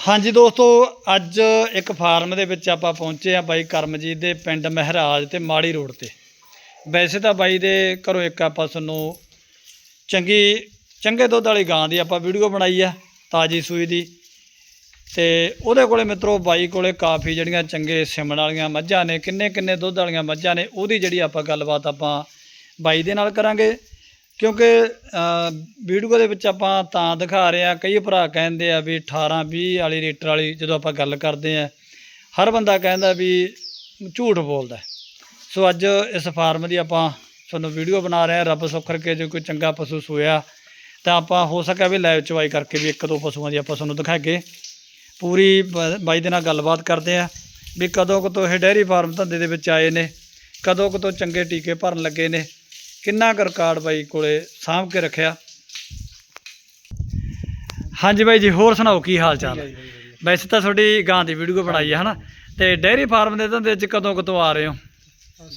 ਹਾਂਜੀ ਦੋਸਤੋ, ਅੱਜ ਇੱਕ ਫਾਰਮ ਦੇ ਵਿੱਚ ਆਪਾਂ ਪਹੁੰਚੇ ਆ ਬਾਈ ਕਰਮਜੀਤ ਦੇ ਪਿੰਡ ਮਹਿਰਾਜ ਤੇ ਮਾੜੀ ਰੋਡ ਤੇ। ਵੈਸੇ ਤਾਂ ਬਾਈ ਦੇ ਘਰੋਂ ਇੱਕ ਆਪਾਂ ਤੁਹਾਨੂੰ ਚੰਗੀ, ਚੰਗੇ ਦੁੱਧ ਵਾਲੀ ਗਾਂ ਦੀ ਆਪਾਂ ਵੀਡੀਓ ਬਣਾਈ ਆ, ਤਾਜੀ ਸੂਈ ਦੀ। ਤੇ ਉਹਦੇ ਕੋਲੇ ਮਿੱਤਰੋ, ਬਾਈ ਕੋਲੇ ਕਾਫੀ ਜਿਹੜੀਆਂ ਚੰਗੇ ਸਿਮਣ ਵਾਲੀਆਂ ਮੱਝਾਂ ਨੇ ਕਿੰਨੇ ਕਿੰਨੇ ਦੁੱਧ ਵਾਲੀਆਂ ਮੱਝਾਂ ਨੇ, ਉਹਦੀ ਜਿਹੜੀ ਆਪਾਂ ਗੱਲਬਾਤ ਆਪਾਂ ਬਾਈ ਦੇ ਨਾਲ ਕਰਾਂਗੇ। ਕਿਉਂਕਿ ਵੀਡੀਓ ਦੇ ਵਿੱਚ ਆਪਾਂ ਤਾਂ ਦਿਖਾ ਰਹੇ ਆ ਕਈ ਭਰਾ ਕਹਿੰਦੇ ਆ ਵੀ 18 20 ਵਾਲੀ ਲੀਟਰ ਵਾਲੀ ਜਦੋਂ ਆਪਾਂ ਗੱਲ ਕਰਦੇ ਆ ਹਰ ਬੰਦਾ ਕਹਿੰਦਾ ਵੀ ਝੂਠ ਬੋਲਦਾ ਸੋ ਅੱਜ ਇਸ ਫਾਰਮ ਦੀ ਆਪਾਂ ਤੁਹਾਨੂੰ ਵੀਡੀਓ ਬਣਾ ਰਹੇ ਆ ਰੱਬ ਸੁੱਖ ਕਰਕੇ ਜੇ ਕੋਈ ਚੰਗਾ ਪਸ਼ੂ ਸੋਇਆ, ਤਾਂ ਆਪਾਂ ਹੋ ਸਕਿਆ ਵੀ ਲਾਈਵ ਚਵਾਈ ਕਰਕੇ ਵੀ ਇੱਕ ਦੋ ਪਸ਼ੂਆਂ ਦੀ ਆਪਾਂ ਤੁਹਾਨੂੰ ਦਿਖਾਗੇ ਪੂਰੀ ਬ- ਬਾਈ ਦੇ ਨਾਲ ਗੱਲਬਾਤ ਕਰਦੇ ਆ ਵੀ ਕਦੋਂ ਕਦੋਂ ਇਹ ਡੈਰੀ ਫਾਰਮ ਧੰਦੇ ਦੇ ਵਿੱਚ ਆਏ ਨੇ, ਕਦੋਂ ਕਦੋਂ ਚੰਗੇ ਟੀਕੇ ਭਰਨ ਲੱਗੇ ਨੇ ਕਿੰਨਾ ਕੁ ਰਿਕਾਰਡ ਬਾਈ ਕੋਲੇ ਸਾਂਭ ਕੇ ਰੱਖਿਆ? ਹਾਂਜੀ ਬਾਈ ਜੀ ਹੋਰ ਸੁਣਾਓ ਕੀ ਹਾਲ ਚਾਲ? ਹੈ ਵੈਸੇ ਤਾਂ ਤੁਹਾਡੀ ਗਾਂ ਦੀ ਵੀਡੀਓ ਬਣਾਈ ਹੈ ਹਨਾ? ਤੇ ਡੈਰੀ ਫਾਰਮ ਦੇ ਧੰਦੇ 'ਚ ਕਦੋਂ ਕਦੋਂ ਆ ਰਹੇ ਹੋ?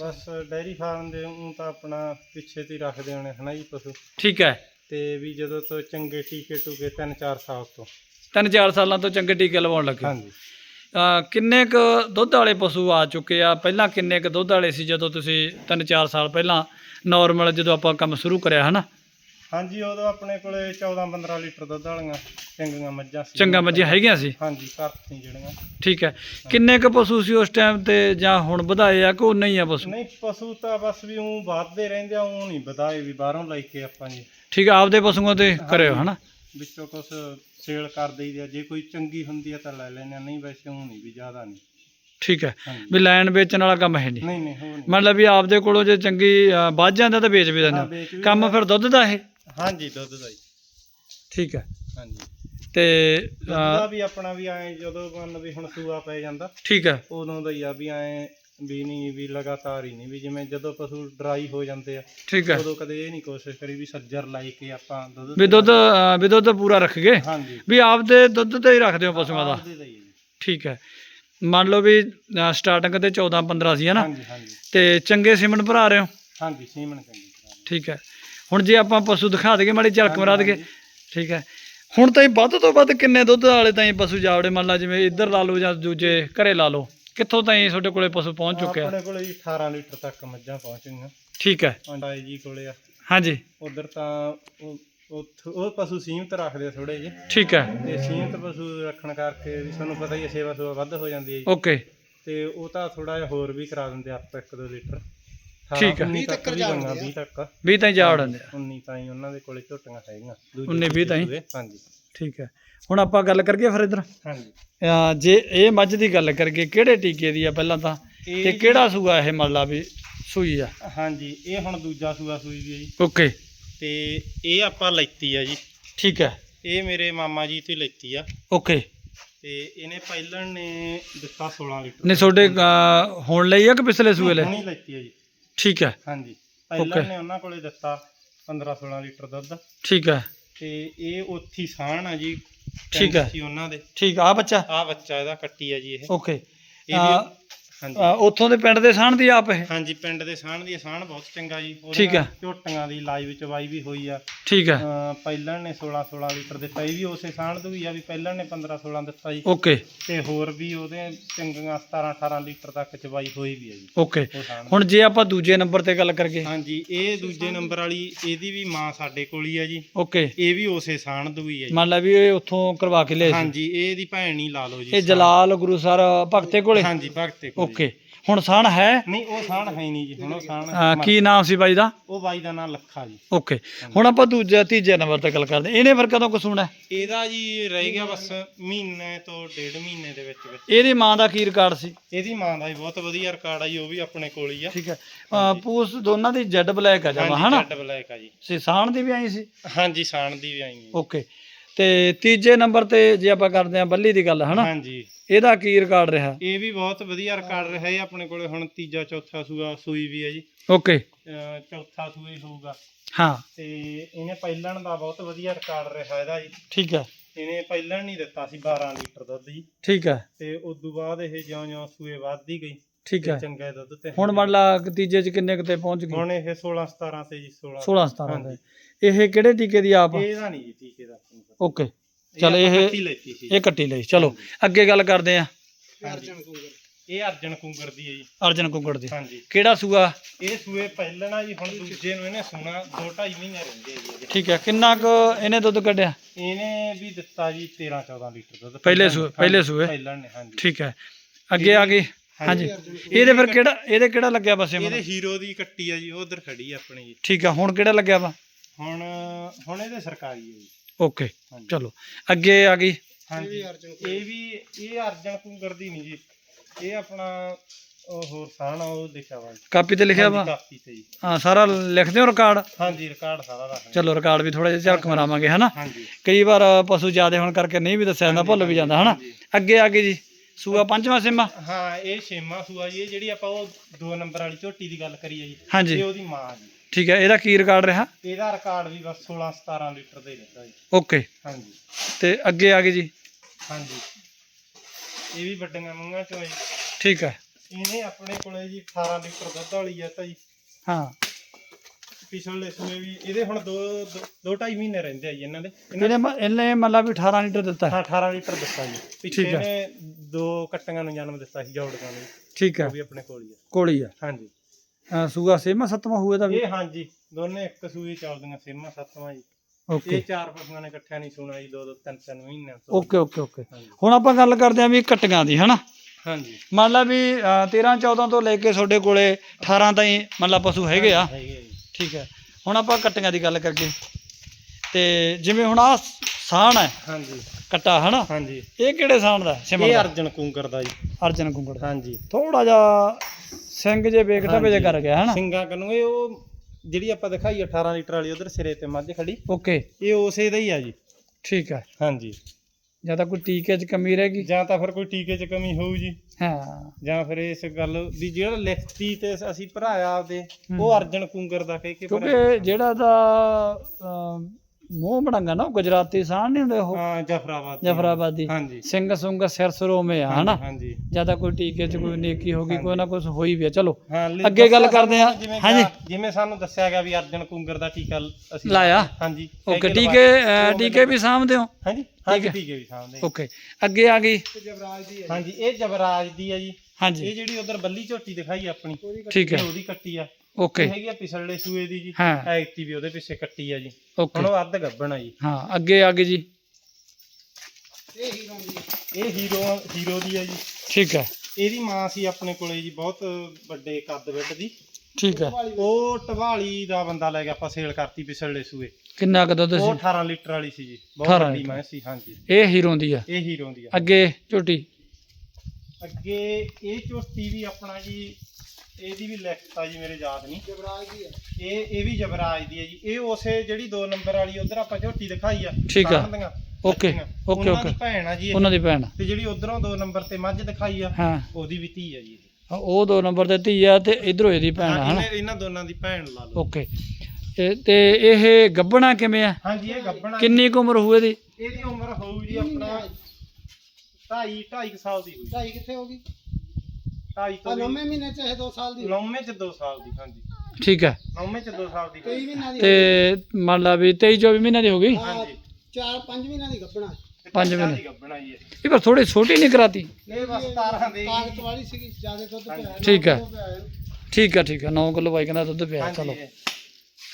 ਬਸ ਡੈਰੀ ਫਾਰਮ ਦੇ ਉਹ ਤਾਂ ਆਪਣਾ ਪਿੱਛੇ ਤੇ ਰੱਖਦੇ ਹੋਣੇ ਹਨਾ ਜੀ ਪਸ਼ੂ। ਠੀਕ ਹੈ। ਤੇ ਵੀ ਜਦੋਂ ਤੋਂ ਚੰਗੇ ਟੀਕੇ ਟੂਕੇ ਤਿੰਨ ਚਾਰ ਸਾਲ ਤੋਂ। ਤਿੰਨ ਚਾਰ ਸਾਲਾਂ ਤੋਂ ਚੰਗੇ ਟੀਕੇ ਲਵਾਉਣ ਲੱਗੇ। ਹਾਂਜੀ। ਕਿੰਨੇ ਕ ਦੁੱਧ ਵਾਲੇ ਪਸ਼ੂ ਆ ਚੁੱਕੇ ਆ? ਪਹਿਲਾਂ ਕਿੰਨੇ ਕ ਦੁੱਧ ਵਾਲੇ ਸੀ ਜਦੋਂ ਤੁਸੀਂ ਤਿੰਨ ਚਾਰ ਸਾਲ ਪਹਿਲਾਂ ਨਾਰਮਲ ਜਦੋਂ ਆਪਾਂ ਕੰਮ ਸ਼ੁਰੂ ਕਰਿਆ ਹਨਾ? ਹਾਂਜੀ ਉਦੋਂ ਆਪਣੇ ਕੋਲੇ 14 15 ਲੀਟਰ ਦੁੱਧ ਵਾਲੀਆਂ ਚੰਗੀਆਂ ਮੱਝਾਂ ਸੀ। ਚੰਗਾ ਮੱਝੀਆਂ ਹੈਗੀਆਂ ਸੀ? ਹਾਂਜੀ ਘਰ ਸੀ ਜਿਹੜੀਆਂ। ਠੀਕ ਹੈ। ਕਿੰਨੇ ਕ ਪਸ਼ੂ ਸੀ ਉਸ ਟਾਈਮ ਤੇ ਜਾਂ ਹੁਣ ਵਧਾਏ ਆ ਕਿ ਉਹ ਨਹੀਂ ਆ ਪਸ਼ੂ? ਨਹੀਂ ਪਸ਼ੂ ਤਾਂ ਬਸ ਵੀ ਉਹ ਵੱਧਦੇ ਰਹਿੰਦੇ ਆ ਉਹ ਨਹੀਂ ਵਧਾਏ ਵੀ ਬਾਹਰੋਂ ਲੈ ਕੇ ਆਪਾਂ ਜੀ। ਠੀਕ ਆ ਆਪਦੇ ਪਸ਼ੂਆਂ ਤੇ ਕਰਿਓ ਹਨਾ? ਵਿੱਚੋਂ ਕੁਝ ਸੇਲ ਕਰ ਦਈਦੇ ਆ ਜੇ ਕੋਈ ਚੰਗੀ ਹੁੰਦੀ ਆ ਤਾਂ ਲੈ ਆ ਨਹੀਂ ਵੈਸੇ ਉਹ ਨਹੀਂ ਵੀ ਜ਼ਿਆਦਾ ਨਹੀਂ। ਠੀਕ ਹੈ। ਹਾਂਜੀ। ਵੀ ਲੈਣ ਵੇਚਣ ਵਾਲਾ ਕੰਮ ਹੈ ਨਹੀਂ। ਨਹੀਂ ਨਹੀਂ ਉਹ ਨਹੀਂ। ਮਤਲਬ ਵੀ ਆਪਦੇ ਕੋਲੋਂ ਜੇ ਚੰਗੀ ਵੱਧ ਜਾਂਦਾ ਤਾਂ ਵੇਚ ਵੀ ਹਾਂ, ਦਿੰਦੇ ਵੇਚ ਵੀ ਕੰਮ। ਫਿਰ ਦੁੱਧ ਦਾ ਇਹ। ਹਾਂਜੀ ਦੁੱਧ ਦਾ ਜੀ ਠੀਕ ਹੈ। ਹਾਂਜੀ। ਤੇ ਦੁੱਧ ਦਾ ਵੀ ਆਪਣਾ ਵੀ ਐ ਜਦੋਂ ਮੰਨ ਵੀ ਹੁਣ ਸੂਆ ਪੈ ਜਾਂਦਾ ਠੀਕ ਹੈ। ਉਦੋਂ ਦਾ ਹੀ ਆ ਵੀ ਐ ਵੀ ਨਹੀਂ ਵੀ ਲਗਾਤਾਰ ਹੀ ਨਹੀਂ ਵੀ ਜਿਵੇਂ ਜਦੋਂ ਪਸ਼ੂ ਡਰਾਈ ਹੋ ਜਾਂਦੇ ਆ ਠੀਕ ਹੈ। ਉਦੋਂ ਕਦੇ ਇਹ ਨਹੀਂ ਕੋਸ਼ਿਸ਼ ਕਰੀ ਵੀ ਸੱਜਰ ਲਾਈ ਕੇ ਆਪਾਂ ਦੁੱਧ ਵੀ ਦੁੱਧ ਵੀ ਦੁੱਧ ਪੂਰਾ ਰੱਖ ਗਏ। ਹਾਂਜੀ। ਵੀ ਆਪਦੇ ਦੁੱਧ ਤੇ ਹੀ ਰੱਖਦੇ ਹੋ ਪਸ਼ੂਆਂ ਦਾ। ਆਪਦੇ ਦਾ ਹੀ ਹੈ ਜੀ। ਠੀਕ ਹੈ। ਮੰਨ ਲਓ ਵੀ ਸਟਾਰਟਿੰਗ ਤੇ 14 15 ਸੀ ਹਨਾ ਹਾਂਜੀ ਹਾਂਜੀ। ਤੇ ਚੰਗੇ ਸਿਮਣ ਭਰਾ ਰਹੇ ਹੋ? ਹਾਂਜੀ ਸੀਮਨ ਚੰਗੀ ਤਰ੍ਹਾਂ ਠੀਕ ਹੈ। ਹੁਣ ਜੇ ਆਪਾਂ ਪਸ਼ੂ ਦਿਖਾ ਦਈਏ ਮਾੜੀ ਝਲਕ ਮਰਾ ਹਾਂਜੀ। ਠੀਕ ਹੈ। ਹੁਣ ਤਾਂ ਵੱਧ ਤੋਂ ਵੱਧ ਕਿੰਨੇ ਦੁੱਧ ਵਾਲੇ ਤਾਂ ਪਸ਼ੂ ਜਾਵੜੇ? ਮੰਨ ਲਾ ਜਿਵੇਂ ਇੱਧਰ ਲਾ ਲਓ ਜਾਂ ਦੂਜੇ ਘਰੇ ਲਾ ਲਓ। ਕਿੱਥੋਂ ਤਾਈਂ ਤੁਹਾਡੇ ਕੋਲੇ ਪਸ਼ੂ ਪਹੁੰਚ ਚੁੱਕੇ ਆ? ਆਪਣੇ ਕੋਲੇ ਜੀ 18 ਲੀਟਰ ਤੱਕ ਮੱਝਾਂ ਪਹੁੰਚ ਗਈਆਂ ਠੀਕ ਹੈ। ਅੰਡਾਈ ਜੀ ਕੋਲੇ ਆ। ਹਾਂਜੀ। ਉਧਰ ਤਾਂ ਉਹ ਉੱਥ- ਉਹ ਪਸ਼ੂ ਸੀਮਤ ਰੱਖਦੇ ਆ ਥੋੜੇ ਜਿਹੇ। ਠੀਕ ਹੈ। ਤੇ ਸੀਮਤ ਪਸ਼ੂ ਰੱਖਣ ਕਰਕੇ ਵੀ ਤੁਹਾਨੂੰ ਪਤਾ ਹੀ ਹੈ ਸੇਵਾ ਸੁਵਾ ਵੱਧ ਹੋ ਜਾਂਦੀ ਹੈ ਜੀ। ਓਕੇ। ਤੇ ਉਹ ਤਾਂ ਥੋੜਾ ਜਿਹਾ ਹੋਰ ਵੀ ਕਰਾ ਦਿੰਦੇ ਆ ਆਪਾਂ ਇੱਕ ਦੋ ਲੀਟਰ। ਠੀਕ ਆ। 19 ਤੱਕ ਵੀ 20 ਤੱਕ। 20 ਤਾਈਂ ਜਾ ਆ। 19 ਤਾਈਂ ਉਹਨਾਂ ਦੇ ਕੋਲੇ ਝੋਟੀਆਂ ਹੈਗੀਆਂ। 19 20 ਤਾਈਂ? ਸੂਏ, ਹਾਂਜੀ। ਠੀਕ ਹੈ। ਹੁਣ ਆਪਾਂ ਗੱਲ ਕਰੀਏ ਫਿਰ ਇੱਧਰ। ਹਾਂਜੀ। ਜੇ ਇਹ ਮੱਝ ਦੀ ਗੱਲ ਕਰੀਏ ਕਿਹੜੇ ਟੀਕੇ ਦੀ ਆ ਪਹਿਲਾਂ ਤਾਂ? ਤੇ ਕਿਹੜਾ ਸੂਆ ਇਹ ਮੰਨ ਲਾ ਵੀ ਸੂਈ ਆ? ਹਾਂਜੀ ਇਹ ਹੁਣ ਦੂਜਾ ਸੂਆ ਸੂਈ ਵੀ ਹੈ ਜੀ। ਓਕੇ। ਤੇ ਇਹ ਆਪਾਂ ਲੈਤੀ ਆ ਜੀ। ਠੀਕ ਹੈ। ਇਹ ਮੇਰੇ ਮਾਮਾ ਜੀ ਤੋਂ ਲੈਤੀ ਆ। ਓਕੇ। ਤੇ ਇਹਨੇ ਪਹਿਲਣ ਨੇ ਦਿੱਤਾ 16 ਲੀਟਰ। ਨੇ ਤੁਹਾਡੇ ਅਹ, ਹੁਣ ਲਈ ਆ ਕਿ ਪਿਛਲੇ ਸੂਏ ਲੈ ਹੁਣੀ ਲੈਤੀ ਆ ਜੀ। ਠੀਕ ਹੈ। ਹਾਂਜੀ। Okay. ਪਹਿਲਣ ਨੇ ਉਹਨਾਂ ਕੋਲੇ ਦਿੱਤਾ 15 16 ਲੀਟਰ ਦੁੱਧ। ਠੀਕ ਹੈ। ਤੇ ਇਹ ਉੱਥੀ ਸਾਣ ਆ ਜੀ। ਠੀਕ ਹੈ। ਸੀ ਉਹਨਾਂ ਦੇ। ਠੀਕ ਆ ਬੱਚਾ? ਆ ਬੱਚਾ ਇਹਦਾ ਕੱਟੀ ਆ ਜੀ ਇਹ। ਓਕੇ। ਇਹ ਵੀ ਹਾਂਜੀ। ਉੱਥੋਂ ਦੇ ਪਿੰਡ ਦੇ ਸਾਹਣ ਦੀ ਆਪ ਇਹ? ਹਾਂਜੀ ਪਿੰਡ ਦੇ ਸਾਣ ਦੀ ਸਾਣ ਬਹੁਤ ਚੰਗਾ ਜੀ। ਉਹਦੇ ਠੀਕ ਆ। ਨਾਲ ਝੋਟੀਆਂ ਦੀ ਲਾਈਵ ਚਵਾਈ ਵੀ ਹੋਈ ਆ। ਠੀਕ ਹੈ ਅਹ ਪਹਿਲਣ ਨੇ 16 16 ਲੀਟਰ ਦਿੱਤਾ ਇਹ ਵੀ ਉਸੇ ਸਾਣ ਤੋਂ ਹੀ ਆ ਵੀ ਪਹਿਲਣ ਨੇ 15 16 ਦਿੱਤਾ ਜੀ। ਓਕੇ। ਤੇ ਹੋਰ ਵੀ ਉਹਦੇ ਚੰਗੀਆਂ 17 18 ਲੀਟਰ ਤੱਕ ਚਵਾਈ ਹੋਈ ਵੀ ਆ ਜੀ। ਓਕੇ। ਉਹ ਹੁਣ ਜੇ ਆਪਾਂ ਦੂਜੇ ਨੰਬਰ ਤੇ ਗੱਲ ਕਰੀਏ। ਹਾਂਜੀ ਇਹ ਦੂਜੇ ਨੰਬਰ ਵਾਲੀ ਇਹਦੀ ਵੀ ਮਾਂ ਸਾਡੇ ਕੋਲ ਹੀ ਆ ਜੀ। ਓਕੇ। ਇਹ ਵੀ ਉਸੇ ਸਾਣ ਤੋਂ ਹੀ ਆ ਜੀ। ਮੰਨ ਲਾ ਵੀ ਇਹ ਉੱਥੋਂ ਕਰਵਾ ਕੇ ਲਿਆਏ ਸੀ। ਹਾਂਜੀ ਇਹ ਇਹਦੀ ਭੈਣ ਹੀ ਲਾ ਲਓ ਜੀ ਇਹ ਜਲਾਲ ਗੁਰੂ ਸਰ ਭਗਤੇ ਕੋਲੇ? ਹਾਂਜੀ ਭਗਤੇ ਕੋਲ। ਓਕੇ। ਹੁਣ ਸਾਹਣ ਹੈ? ਨਹੀਂ ਉਹ ਸਾਣ ਹੈ ਨਹੀਂ ਜੀ ਹੁਣ ਉਹ ਸਾਣ ਅਹ, ਕੀ ਨਾਮ ਸੀ ਬਾਈ ਦਾ? ਉਹ ਬਾਈ ਦਾ ਨਾਂ ਲੱਖਾ ਜੀ। ਓਕੇ। ਹੁਣ ਆਪਾਂ ਦੂਜੇ ਤੀਜੇ ਨੰਬਰ ਤੇ ਗੱਲ ਕਰਦੇ ਇਹਨੇ ਫਿਰ ਕਦੋਂ ਕਸੂਣਾ ਇਹਦਾ ਜੀ ਰਹਿ ਗਿਆ ਬਸ ਮਹੀਨੇ ਤੋਂ ਡੇਢ ਮਹੀਨੇ ਦੇ ਵਿੱਚ ਵਿੱਚ। ਇਹਦੀ ਮਾਂ ਦਾ ਕੀ ਰਿਕਾਰਡ ਸੀ? ਇਹਦੀ ਮਾਂ ਦਾ ਵੀ ਬਹੁਤ ਵਧੀਆ ਰਿਕਾਰਡ ਆ ਜੀ ਉਹ ਵੀ ਆਪਣੇ ਕੋਲ ਹੀ ਆ। ਠੀਕ ਹੈ। ਅਹ, ਪੂਸ ਦੋਨਾਂ ਦੀ ਜੈਡ ਬਲੈਕ ਆ ਜਾਵਾ ਹਾਂਜੀ ਹਨਾ? ਜੱਟ ਬਲੈਕ ਆ ਜੀ। ਸੀ ਸਾਹਣ ਦੀ ਵੀ ਆਈ ਸੀ? ਹਾਂਜੀ ਸਾਣ ਦੀ ਵੀ ਆਈ ਹੈ ਓਕੇ। ਤੇ ਤੀਜੇ ਨੰਬਰ ਤੇ ਜੇ ਆਪਾਂ ਕਰਦੇ ਆ ਬੱਲੀ ਦੀ ਗੱਲ ਹਨਾ? ਹਾਂਜੀ। ਇਹਦਾ ਕੀ ਰਿਕਾਰਡ ਰਿਹਾ? ਇਹ ਵੀ ਬਹੁਤ ਵਧੀਆ ਰਿਕਾਰਡ ਰਿਹਾ ਇਹ ਆਪਣੇ ਕੋਲੇ। ਹੁਣ ਤੀਜਾ ਚੌਥਾ ਸੂਆ ਸੂਈ ਵੀ ਹੈ ਜੀ। ਓਕੇ। ਚੌਥਾ ਸੂਈ ਹੋਊਗਾ। ਹਾਂ। ਤੇ ਇਹਨੇ ਪਹਿਲਣ ਦਾ ਬਹੁਤ ਵਧੀਆ ਰਿਕਾਰਡ ਰਿਹਾ ਇਹਦਾ ਜੀ। ਠੀਕ ਹੈ। ਇਹਨੇ ਪਹਿਲਣ ਨਹੀਂ ਦਿੱਤਾ ਸੀ 12 ਲੀਟਰ ਦੁੱਧ ਜੀ। ਠੀਕ ਹੈ। ਤੇ ਉਸ ਤੋਂ ਬਾਅਦ ਇਹ ਜਿਉਂ-ਜਿਉਂ ਸੂਏ ਵੱਧਦੀ ਗਈ ਠੀਕ ਤੇ ਹੈ। ਚੰਗੇ ਦੁੱਧ ਤੇ ਹੁਣ ਮੰਨ ਲਾ ਤੀਜੇ ਚ ਕਿੰਨੇ ਕੁ ਤੇ ਪਹੁੰਚ ਗਈ? ਹੁਣ ਇਹ 16 17 ਤੇ ਜੀ 16 16 17 ਹਾਂਜੀ। ਇਹ ਕਿਹੜੇ ਟੀਕੇ ਦੀ ਆਪ? ਇਹਦਾ ਨਹੀਂ ਜੀ ਟੀਕੇ ਦਾ ਤੁਹਾਨੂੰ ਪਤਾ। ਓਕੇ। ਚੱਲ ਆਪਾਂ ਇਹ ਕੱਟੀ ਲੈਤੀ ਸੀ ਇਹ ਕੱਟੀ ਲਈ। ਚਲੋ ਅੱਗੇ ਗੱਲ ਕਰਦੇ ਆ। ਇਹ ਅਰਜਨ ਕੁੰਗਰ। ਦੀ ਹੈ ਜੀ। ਅਰਜਨ ਕੁੰਗੜ ਦੀ। ਹਾਂਜੀ। ਕਿਹੜਾ ਸੂਆ? ਇਹ ਸੂਏ ਪਹਿਲਣਾ ਜੀ ਹੁਣ ਦੂਜੇ ਨੂੰ ਇਹਨੇ ਸੁਣਾ 2 2.5 ਮਹੀਨੇ ਰਹਿੰਦੇ ਆ ਜੀ ਇਹਦੇ। ਠੀਕ ਹੈ ਕਿੰਨਾ ਕੁ ਇਹਨੇ ਦੁੱਧ ਕੱਢਿਆ? ਇਹਨੇ ਵੀ ਦਿੱਤਾ ਜੀ 13 14 ਲੀਟਰ ਦੁੱਧ। ਪਹਿਲੇ ਸੂਏ- ਪਹਿਲੇ ਸੂਏ। ਪਹਿਲਣ ਨੇ ਹਾਂਜੀ। ਠੀਕ ਹੈ। ਅੱਗੇ ਆ ਗਈ ਹਾਂਜੀ। ਇਹਦੇ ਫਿਰ ਕਿਹੜਾ ਇਹਦੇ ਕਿਹੜਾ ਲੱਗਿਆ ਬਸੇ ਇਹਦੇ ਹੀਰੋ ਦੀ ਕੱਟੀ ਆ ਜੀ ਉਹ ਉਧਰ ਖੜੀ ਆ ਆਪਣੀ ਜੀ। ਠੀਕ ਹੈ ਹੁਣ ਕਿਹੜਾ ਲੱਗਿਆ ਵਾ? ਹੁਣ ਹੁਣ ਇਹਦੇ ਸਰਕਾਰੀ ਹੈ ਜੀ। ਓਕੇ ਹਾਂਜੀ। ਚਲੋ। ਅੱਗੇ ਆ ਗਈ। ਹਾਂਜੀ। ਇਹ ਵੀ ਇਹ ਅਰਜਨ ਕੁੰਗਰ ਦੀ ਨਹੀਂ ਜੀ। ਇਹ ਆਪਣਾ ਉਹ ਹੋਰ ਸਾਨ ਆ ਉਹ ਲਿਖਿਆ ਵਾ। ਜੀ। ਕਾਪੀ ਤੇ ਲਿਖਿਆ ਵਾ? ਕਾਪੀ ਤੇ ਜੀ। ਹਾਂ ਸਾਰਾ ਲਿਖਦੇ ਹੋ ਰਿਕਾਰਡ ਹਾਂਜੀ ਰਿਕਾਰਡ ਸਾਰਾ ਰੱਖ ਚਲੋ ਰਿਕਾਰਡ ਵੀ ਥੋੜਾ ਜਿਹਾ ਝਲਕ ਮਰਾਵਾਂਗੇ ਹਨਾ? ਹਾਂਜੀ। ਕਈ ਵਾਰ ਪਸ਼ੂ ਜ਼ਿਆਦੇ ਹੋਣ ਕਰਕੇ ਨਹੀਂ ਵੀ ਦੱਸਿਆ ਜਾਂਦਾ ਭੁੱਲ ਵੀ ਜਾਂਦਾ ਹਨਾ? ਹਾਂਜੀ। ਅੱਗੇ ਆ ਗਈ ਜੀ। ਸੂਆ ਪੰਜਵਾਂ ਸਿਮਾ? ਹਾਂ ਇਹ ਛੇਮਾ ਸੂਆ ਜੀ ਇਹ ਜਿਹੜੀ ਆਪਾਂ ਉਹ ਦੋ ਨੰਬਰ ਵਾਲੀ ਝੋਟੀ ਦੀ ਗੱਲ ਕਰੀਏ ਜੀ। ਹਾਂਜੀ। ਇਹ ਉਹਦੀ ਮਾਂ ਜੀ। ਠੀਕ ਹੈ ਇਹਦਾ ਕੀ ਰਿਕਾਰਡ ਰਿਹਾ? ਇਹਦਾ ਰਿਕਾਰਡ ਵੀ ਬਸ 16 17 ਲੀਟਰ ਦਾ ਹੀ ਰਹਿੰਦਾ ਜੀ। ਓਕੇ ਹਾਂਜੀ। ਤੇ ਅੱਗੇ ਆ ਗਈ ਜੀ? ਹਾਂਜੀ। ਇਹ ਵੀ ਵੱਡੀਆਂ ਮੂੰਹਾਂ ਚੋਂ ਜੀ। ਠੀਕ ਹੈ। ਇਹਨੇ ਆਪਣੇ ਕੋਲੇ ਜੀ 18 ਲੀਟਰ ਦੁੱਧ ਵਾਲੀ ਆ ਤਾਂ ਜੀ। ਹਾਂ। ਪਿਛਲੇ ਸੂਏ ਵੀ ਇਹਦੇ ਹੁਣ 2 2 2.5 ਮਹੀਨੇ ਰਹਿੰਦੇ ਆ ਜੀ ਇਹਨਾਂ ਦੇ। ਇਹਨਾਂ ਇਹਨੇ ਮ- ਇਹਨੇ ਮਤਲਬ ਵੀ 18 ਲੀਟਰ ਦਿੱਤਾ ਹੈ। ਹਾਂ 18 ਲੀਟਰ ਦਿੱਤਾ ਜੀ। ਪਿੱਛੇ ਠੀਕ ਹੈ। ਇਹਨੇ ਦੋ ਕੱਟੀਆਂ ਨੂੰ ਜਨਮ ਦਿੱਤਾ ਸੀ ਜੋੜਕਾਂ ਨੂੰ। ਠੀਕ ਹੈ। ਉਹ ਵੀ ਆਪਣੇ ਕੋਲ ਹੀ ਆ ਕੋਲੀ ਆ ਹਾਂਜੀ। ਅਹ ਸੂਆ ਸੇਮਾ ਸੱਤਵਾਂ ਹੋਇਆ ਦਾ ਵੀ? ਇਹ ਹਾਂਜੀ ਦੋਨੇ ਇੱਕ ਸੂਈ ਚੱਲਦੀਆਂ ਸੇਮਾ ਸੱਤਵਾਂ ਜੀ। ਓਕੇ। ਇਹ ਚਾਰ ਪਸ਼ੂਆਂ ਨੇ ਇਕੱਠਿਆਂ ਨਹੀਂ ਸੁਣਾ ਜੀ ਦੋ ਦੋ ਤਿੰਨ ਤਿੰਨ ਮਹੀਨਿਆਂ ਤੋਂ। Okay okay okay. ਹਾਂਜੀ। ਹੁਣ ਆਪਾਂ ਗੱਲ ਕਰਦੇ ਆਂ ਵੀ ਕੱਟੀਆਂ ਦੀ ਹਨਾ? ਹਾਂਜੀ। ਮੰਨ ਲਾ ਵੀ ਅਹ, 13 14 ਤੋਂ ਲੈ ਕੇ ਤੁਹਾਡੇ ਕੋਲੇ 18 ਤਾਈਂ ਮੰਨ ਲਾ ਪਸ਼ੂ ਹੈਗੇ ਆ। ਹੈਗੇ ਆ ਜੀ। ਠੀਕ ਹੈ। ਹੁਣ ਆਪਾਂ ਕੱਟੀਆਂ ਦੀ ਗੱਲ ਕਰਕੇ ਤੇ ਜਿਵੇਂ ਹੁਣ ਆ ਸਾਣ ਹੈ ਹਾਂਜੀ। ਕੱਟਾ ਹਨਾ? ਹਾਂਜੀ। ਇਹ ਕਿਹੜੇ ਸਾਣ ਦਾ ਸਿਮਰ ਇਹ ਦਾ? ਅਰਜਨ ਕੁੰਗਰ ਦਾ ਜੀ। ਅਰਜਨ ਕੁੰਗੜ ਦਾ। ਹਾਂਜੀ। ਥੋੜਾ ਜਿਹਾ ਸਿੰਘ ਜੇ ਵੇਖਦਾ ਵੇ ਜੇ ਕਰ ਗਿਆ ਹਨਾ? ਸਿੰਘਾਂ ਕਨੂੰ ਇਹ ਉਹ ਜਿਹੜੀ ਆਪਾਂ ਦਿਖਾਈ 18 ਲੀਟਰ ਵਾਲੀ ਉਧਰ ਸਿਰੇ ਤੇ ਮੱਝ ਖੜੀ। ਓਕੇ। ਇਹ ਉਸੇ ਦਾ ਹੀ ਆ ਜੀ। ਠੀਕ ਹੈ ਹਾਂਜੀ। ਜਾਂ ਤਾਂ ਕੋਈ ਟੀਕੇ 'ਚ ਕਮੀ ਰਹਿ ਗਈ। ਜਾਂ ਤਾਂ ਫਿਰ ਕੋਈ ਟੀਕੇ 'ਚ ਕਮੀ ਹੋਊ ਜੀ। ਹਾਂ। ਜਾਂ ਫਿਰ ਇਸ ਗੱਲ ਦੀ ਜਿਹੜਾ ਲਿਖਤੀ ਤੇ ਅਸੀਂ ਭਰਾਇਆ ਆਪਦੇ। ਉਹ ਅਰਜਨ ਕੁੰਗਰ ਦਾ ਕਹਿ ਕੇ ਕਿਉਂਕਿ ਜਿਹੜਾ ਦਾ ਮੂੰਹ ਬਣਾਂਗਾ ਨਾ ਉਹ ਗੁਜਰਾਤੀ ਸਾਣ ਨਹੀਂ ਹੁੰਦੇ ਉਹ। ਹਾਂ ਜਫਰਾਬਾਦ। ਦੀ। ਜਫਰਾਬਾਦੀ। ਹਾਂਜੀ। ਸਿੰਘ ਸੁੰਗ ਸਿਰ ਸਰੋਮੇ ਆ ਹਨਾ? ਹਾਂਜੀ ਜਾਂ ਤਾਂ ਕੋਈ ਟੀਕੇ 'ਚ ਕੋਈ ਨੇਕੀ ਹੋ ਗਈ ਕੋਈ ਨਾ ਕੁਝ ਹੋਈ ਵੀ ਆ ਚਲੋ ਅੱਗੇ ਗੱਲ ਕਰਦੇ ਜਿਵੇਂ ਹਾਂਜੀ। ਜਿਵੇਂ ਸਾਨੂੰ ਦੱਸਿਆ ਗਿਆ ਵੀ ਅਰਜਨ ਕੁੰਗਰ ਦਾ ਟੀਕਾ ਅਸੀਂ ਲਾਇਆ। ਹਾਂਜੀ। ਓਕੇ ਟੀਕੇ ਟੀਕੇ ਵੀ ਸਾਂਭਦੇ ਹੋ? ਹਾਂਜੀ ਹਾਂਜੀ ਹੈ। ਟੀਕੇ ਵੀ ਸਾਹਮਣੇ ਓਕੇ ਅੱਗੇ ਆ ਗਈ। ਹਾਂਜੀ ਇਹ ਜਵਰਾਜ ਦੀ ਆ ਜੀ। ਇਹ ਹਾਂਜੀ ਜਿਹੜੀ ਉਧਰ ਬੱਲੀ ਝੋਟੀ ਦਿਖਾਈ ਆਪਣੀ ਠੀਕ ਹੈ। ਇਹ ਉਹਦੀ ਕੱਟੀ ਆ। ਓਕੇ। ਇਹ ਹੈਗੀ ਆ ਪਿਛਲੇ ਸੂਏ ਦੀ ਜੀ ਹਾਂ। ਐਕਟੀ ਵੀ ਉਹਦੇ ਪਿੱਛੇ ਕੱਟੀ ਆ ਜੀ। ਓਕੇ। ਹੁਣ ਉਹ ਅੱਧ ਗੱਬਣ ਆ ਜੀ। ਹਾਂ ਅੱਗੇ ਆ ਜੀ। ਇਹ ਹੀਰੋ ਹੀਰੋ ਦੀ ਆ ਜੀ। ਠੀਕ ਹੈ ਇਹਦੀ ਮਾਂ ਸੀ ਆਪਣੇ ਕੋਲੇ ਜੀ ਬਹੁਤ ਵੱਡੇ ਕੱਦ ਵਿੱਟ ਦੀ। ਠੀਕ ਹੈ ਉਹ ਟਵਾਲੀ ਦਾ ਬੰਦਾ ਲੈ ਗਿਆ ਆਪਾਂ ਸੇਲ ਕਰਤੀ ਪਿਛਲੇ ਸੂਏ। ਕਿੰਨਾ ਕੁ ਦੁੱਧ ਉਹ ਸੀ 18 ਲੀਟਰ ਵਾਲੀ ਸੀ ਜੀ। ਬਹੁਤ 18 ਵੱਡੀ ਲੀਟਰ। ਮੈਂ ਸੀ ਹਾਂਜੀ। ਇਹ ਹੀਰੋ ਦੀ ਆ। ਇਹ ਹੀਰੋ ਦੀ ਆ। ਅੱਗੇ ਝੋਟੀ। ਅੱਗੇ ਇਹ ਝੋਟੀ ਵੀ ਆਪਣਾ ਜੀ ਇਹਦੀ ਵੀ ਲਿਖਤ ਆ ਜੀ ਮੇਰੇ ਯਾਦ ਨਹੀਂ। ਜਬਰਾਜ ਦੀ ਇਹ ਇਹ ਵੀ ਜਬਰਾਜ ਦੀ ਹੈ ਜੀ। ਇਹ ਉਸੇ ਜਿਹੜੀ 2 ਨੰਬਰ ਵਾਲੀ ਉਧਰ ਆਪਾਂ ਝੋਟੀ ਦਿਖਾਈ ਆ ਠੀਕ ਆ। ਓਕੇ। ਓਕੇ, ਉਹਨਾਂ ਦੀ। ਭੈਣ ਆ ਜੀ ਇਹ। ਉਹਨਾਂ ਦੀ ਭੈਣ। ਤੇ ਜਿਹੜੀ ਉਧਰੋਂ 2 ਨੰਬਰ ਤੇ ਮੱਝ ਦਿਖਾਈ ਆ ਹਾਂ। ਉਹਦੀ ਵੀ ਧੀ ਆ ਜੀ ਇਹ। ਉਹ ਦੋ ਨੰਬਰ ਤੇ ਧੀ ਆ ਤੇ ਇਧਰੋਂ ਇਹਦੀ ਭੈਣ ਆ ਹਾਂ, ਹਨਾ? ਇਹਨਾਂ- ਇਹਨਾਂ ਦੋਨਾਂ ਦੀ ਭੈਣ ਲਾ ਲਓ। ਓਕੇ। ਇਹ- ਤੇ ਇਹ ਗੱਬਣਾ ਕਿਵੇਂ ਆ? ਹਾਂਜੀ ਇਹ ਗੱਬਣਾ। ਕਿੰਨੀ ਕੁ ਉਮਰ ਹੋਊ ਇਹਦੀ? ਇਹਦੀ ਉਮਰ ਹੋਊ ਜੀ ਆਪਣਾ 2.5 2.5 ਸਾਲ ਦੀ ਹੋਊ ਢਾਈ ਕਿੱਥੇ ਹੋ ਗਈ 2.5 ਆ ਤੋਂ ਨੌਵੇਂ ਮਹੀਨੇ ਚ ਇਹ 2 ਸਾਲ ਦੀ। ਨੌਵੇਂ ਚ 2 ਸਾਲ ਦੀ ਹਾਂਜੀ। ਠੀਕ ਹੈ। ਨੌਵੇਂ ਚ 2 ਸਾਲ ਦੀ ਕਈ ਮਹੀਨਿਆਂ ਦੀ ਤੇ ਮੰਨ ਲਾ ਵੀ 23 24 ਮਹੀਨੇ ਦੀ ਹੋ ਗਈ? ਹਾਂਜੀ। 4 5 ਮਹੀਨਿਆਂ ਦੀ ਗੱਭਣਾ ਪੰਜ ਮਹੀਨੇ। ਦੀ ਗੱਬਣਾ ਜੀ ਇਹ। ਇਹ ਪਰ ਥੋੜੀ ਛੋਟੀ ਨਹੀਂ ਕਰਾਤੀ। ਇਹ ਬਸ 17 ਦੇ। ਤਾਕਤ ਵਾਲੀ ਸੀਗੀ ਜ਼ਿਆਦਾ ਦੁੱਧ ਪਿਆ। ਠੀਕ ਹੈ। ਠੀਕ ਆ ਠੀਕ ਆ 9 ਕਿਲੋ ਬਾਈ ਕਹਿੰਦਾ ਦੁੱਧ ਪਿਆ ਚਲੋ। ਇਹ-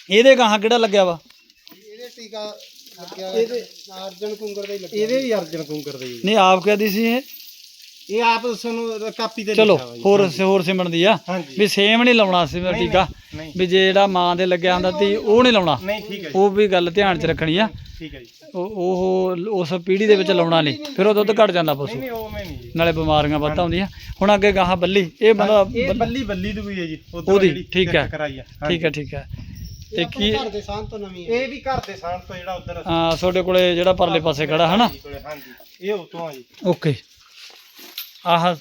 ਇਹਦੇ ਗਾਹਾਂ ਕਿਹੜਾ ਲੱਗਿਆ ਵਾ? ਇਹਦੇ ਟੀਕਾ ਲੱਗਿਆ ਇਹਦੇ ਅਰਜਨ ਕੁੰਗਰ ਦਾ ਹੀ ਲੱਗਿਆ ਇਹਦੇ ਵੀ ਅਰਜਨ ਕੁੰਗਰ ਦੇ ਜੀ ਨਹੀਂ ਆਪ ਕਹਦੀ ਸੀ ਇਹ? ਇਹ ਆਪ ਤੁਹਾਨੂੰ ਕਾਪੀ ਤੇ ਚਲੋ ਲਿਖਿਆ ਵਾ। ਹੋਰ। ਹੋਰ ਸਿਮਣ ਦੀ ਆ। ਹਾਂਜੀ। ਵੀ ਸੇਮ ਨਹੀਂ ਲਾਉਣਾ ਸੀ ਨਹੀਂ, ਟੀਕਾ। ਨਹੀਂ ਵੀ ਜੇ ਜਿਹੜਾ ਮਾਂ ਦੇ ਲੱਗਿਆ ਹੁੰਦਾ ਤੀ ਉਹ ਨਹੀਂ ਲਾਉਣਾ। ਨਹੀਂ ਠੀਕ ਹੈ ਜੀ। ਉਹ ਵੀ ਗੱਲ ਧਿਆਨ 'ਚ ਰੱਖਣੀ ਆ। ਠੀਕ ਹੈ ਜੀ। ਉਹ ਉਹ ਉਸ ਪੀੜੀ ਦੇ ਵਿੱਚ ਲਾਉਣਾ ਨਹੀਂ ਫਿਰ ਉਹ ਦੁੱਧ ਘਟ ਜਾਂਦਾ ਨਹੀਂ ਪਸ਼ੂ। ਨਹੀਂ ਉਹ ਮੈਂ ਨਹੀਂ ਜੀ। ਨਾਲੇ ਬਿਮਾਰੀਆਂ ਵੱਧ ਆਉਂਦੀਆਂ। ਹੁਣ ਅੱਗੇ ਗਾਹਾਂ ਬੱਲੀ। ਇਹ ਮਤਲਬ ਇਹ ਬੱਲੀ ਬੱਲੀ ਦੀ ਵੀ ਹੈ ਜੀ। ਉੱਧਰੋਂ ਉਹਦੀ, ਜਿਹੜੀ ਠੀਕ ਹੈ। check ਕਰਾਈ ਆ। ਠੀਕ ਹੈ ਠੀਕ ਹੈ। ਇਹ ਤੇ ਕੀ ਘਰ ਦੇ ਸਾਂਝ ਤੋਂ ਨਵੀਂ ਹੈ। ਇਹ ਵੀ ਘਰ ਦੇ ਸਾਹਣ ਤੋਂ ਜਿਹੜਾ ਉਧਰ ਆ ਤੁਹਾਡੇ ਕੋਲੇ ਜਿਹੜਾ ਪਰਲੇ ਪਾਸੇ ਖੜਾ ਹਨਾ? ਹਾਂਜੀ ਇਹ ਉਤੋਂ ਆ ਜੀ। ਓਕੇ। ਆਹ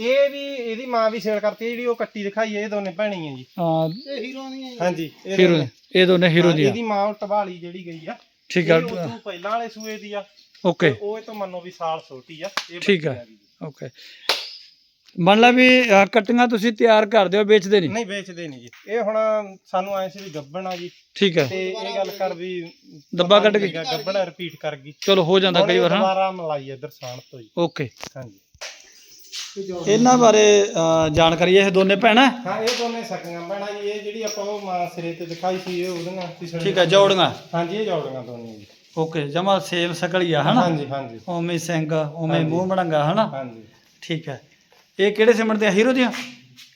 ਇਹ ਵੀ ਇਹਦੀ ਮਾਂ ਵੀ ਸੇਲ ਕਰਤੀ ਹੈ, ਜਿਹੜੀ ਉਹ ਕੱਟੀ ਦਿਖਾਈ ਹੈ ਇਹ ਦੋਨੇ ਭੈਣੀਆਂ ਜੀ। ਆ, ਇਹ ਹੀਰੋ ਨਹੀਂ ਹੈ ਹਾਂਜੀ ਇਹ ਹੀਰੋ ਦੋਨੇ। ਇਹ ਦੋਨੇ ਹੀਰੋ ਹਾਂ, ਦੀਆਂ। ਇਹਦੀ ਮਾਂ ਉਹ ਟਵਾਲੀ ਜਿਹੜੀ ਗਈ ਆ। ਠੀਕ ਇਹ ਹੈ ਉਦੋਂ ਪਹਿਲਾਂ ਵਾਲੇ ਸੂਏ ਦੀ ਆ। ਓਕੇ। ਉਹ ਇਹ ਤੋਂ ਮੰਨੋ ਵੀ ਸਾਲ ਛੋਟੀ ਆ। ਇਹ ਠੀਕ ਬੱਚੀ ਹੈ। ਆ ਗਈ ਜੀ। ਓਕੇ। ਮੰਨ ਲਾ ਵੀ ਕੱਟੀਆਂ ਤੁਸੀਂ ਤਿਆਰ ਕਰਦੇ ਹੋ ਵੇਚਦੇ ਨਹੀਂ? ਨਹੀਂ ਵੇਚਦੇ ਨਹੀਂ ਜੀ। ਇਹ ਹੁਣ ਸਾਨੂੰ ਐ ਸੀ ਵੀ ਗੱਬਣ ਆ ਜੀ। ਠੀਕ ਹੈ ਤੇ ਇਹ ਗੱਲ ਕਰ ਵੀ ਦੱਬਾ ਕੱਢ ਗਈ ਗੱਬਣ ਰਿਪੀਟ ਕਰ ਗਈ। ਚਲੋ ਹੋ ਜਾਂਦਾ ਕਈ ਵਾਰ ਹਾਂ। ਦੁਬਾਰਾ ਮਲਾਈ ਇੱਧਰ ਸਾਣ ਤੋਂ ਜੀ। ਓਕੇ। ਹਾਂਜੀ। ਇਹਨਾਂ ਬਾਰੇ ਅ, ਜਾਣਕਾਰੀ ਇਹ ਦੋਨੇ ਭੈਣਾਂ ਹਾਂ? ਇਹ ਦੋਨੇ ਸਕੀਆਂ। ਭੈਣਾਂ ਜੀ ਇਹ ਜਿਹੜੀ ਆਪਾਂ ਉਹ ਮਾਂ ਸਿਰੇ ਤੇ ਦਿਖਾਈ ਸੀ ਇਹ ਉਹਦੀਆਂ ਪਿਛਲੇ ਠੀਕ ਹੈ ਜੋੜੀਆਂ। ਹਾਂਜੀ ਇਹ ਜੋੜੀਆਂ ਦੋਨੇ ਜੀ। ਓਕੇ ਜਮਾ ਸੇਮ ਸਕਲੀ ਆ ਹਨਾ? ਹਾਂਜੀ ਹਾਂਜੀ। ਉਵੇਂ ਸਿੰਘ ਹਾਂਜੀ। ਮੂੰਹ ਮੜੰਗਾ ਹਨਾ? ਹਾਂਜੀ। ਠੀਕ ਹੈ। ਇਹ ਕਿਹੜੇ ਸਿਮਟ ਦੇ ਹੀਰੋ ਦੀਆਂ?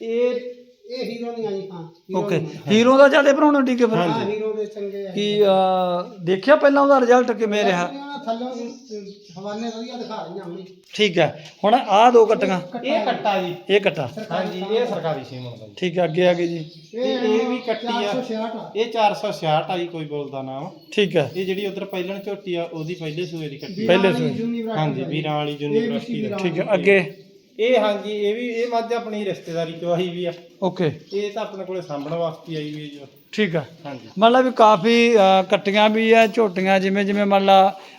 ਇਹ ਇਹ ਹੀਰੋ ਨਹੀਂ ਆਈ ਹਾਂ ਹੀਰੋ ਓਕੇ। ਹੀਰੋ ਦਾ ਜ਼ਿਆਦਾ ਬਣਾਉਣਾ ਟੀਕੇ ਫਿਰ? ਹਾਂ ਹੀਰੋ ਦੇ ਚੰਗੇ ਆ। ਕੀ ਅ, ਦੇਖਿਆ ਪਹਿਲਾਂ ਉਹਦਾ ਰਿਜ਼ਲਟ ਕਿਵੇਂ ਰਿਹਾ? ਇਹਨਾਂ ਥੱਲੋਂ ਹਵਾਨੇ ਵਧੀਆ ਦਿਖਾ ਰਹੀਆਂ ਹੁਣੀ। ਠੀਕ ਹੈ ਹੁਣ ਆਹ ਦੋ ਕੱਟੀਆਂ। ਇਹ ਕੱਟਾ ਜੀ। ਇਹ ਕੱਟਾ। ਹਾਂਜੀ ਇਹ ਸਰਕਾਰੀ ਸੀਮਨ ਦਾ ਜੀ। ਠੀਕ ਹੈ ਅੱਗੇ ਆ ਗਏ ਜੀ। ਇਹ ਇਹ ਵੀ ਕੱਟੀ ਆ। 466 ਆ। ਇਹ 466 ਆ ਜੀ ਕੋਈ ਬੋਲਦਾ ਨਾਮ ਠੀਕ ਹੈ। ਇਹ ਜਿਹੜੀ ਉਧਰ ਪਹਿਲਣ ਝੋਟੀ ਆ ਉਹਦੀ ਪਹਿਲੇ ਸੂਏ ਦੀ ਕੱਟੀ ਪਹਿਲੇ ਸੂਏ। ਯੂਨੀਵਰਸਿਟੀ ਹਾਂਜੀ ਵੀਰਾਂ ਵਾਲੀ ਯੂਨੀਵਰਸਿਟੀ ਦਾ। ਠੀਕ ਹੈ ਅੱਗੇ। ਇਹ ਹਾਂਜੀ ਇਹ ਵੀ ਇਹ ਮੱਝ ਆਪਣੀ ਰਿਸ਼ਤੇਦਾਰੀ ਚੋਂ ਆਈ ਵੀ ਆ। ਓਕੇ। ਇਹ ਤਾਂ ਆਪਣੇ ਕੋਲੇ ਸਾਂਭਣ ਵਾਸਤੇ ਆਈ ਵੀ ਜੀ ਠੀਕ ਹੈ ਹਾਂਜੀ। ਮੰਨ ਲਾ ਵੀ ਕਾਫੀ ਅ, ਕੱਟੀਆਂ ਵੀ ਆ ਝੋਟੀਆਂ ਜਿਵੇਂ ਜਿਵੇਂ ਮੰਨ ਲਾ